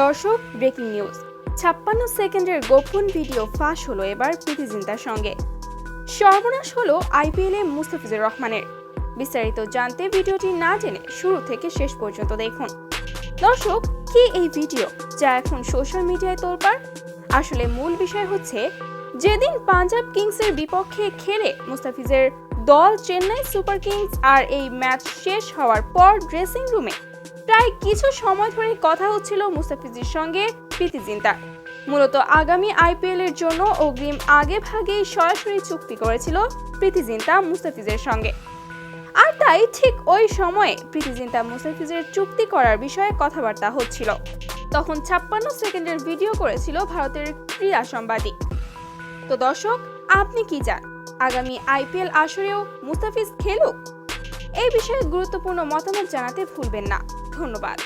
দর্শক breaking news ছাপ্পান্ন সেকেন্ডের গোপন ভিডিও ফাঁস হলো এবার প্রীতি জিন্তার সঙ্গে। সর্বনাশ হলো আইপিএলে মুস্তাফিজুর রহমানের। বিস্তারিত জানতে ভিডিওটি না জেনে শুরু থেকে শেষ পর্যন্ত দেখুন। দর্শক, কি এই ভিডিও যা এখন সোশ্যাল মিডিয়ায় তোলপাড়? আসলে মূল বিষয় হচ্ছে, যেদিন পাঞ্জাব কিংসের বিপক্ষে খেলে মুস্তাফিজের দল চেন্নাই সুপার কিংস আর এই ম্যাচ শেষ হওয়ার পর ড্রেসিং রুমে। প্রায় কিছু সময় ধরে কথা হচ্ছিল মুস্তাফিজের সঙ্গে প্রীতি জিন্তার মূলত আগামী আইপিএল এর জন্য অগ্রিম আগে ভাগেই সরাসরি চুক্তি করেছিল প্রীতি জিন্তা মুস্তাফিজের সঙ্গে। আর তাই ঠিক ওই সময়ে প্রীতি জিন্তা মুস্তাফিজের চুক্তি করার বিষয়ে কথাবার্তা হচ্ছিল। তখন ছাপ্পান্ন সেকেন্ডের ভিডিও করেছিল ভারতের ক্রীড়া সাংবাদিক তো দর্শক, আপনি কি চান? আগামী আইপিএল আসরেও মুস্তাফিজ খেলুক? এই বিষয়ে গুরুত্বপূর্ণ মতামত জানাতে ভুলবেন না। ধন্যবাদ।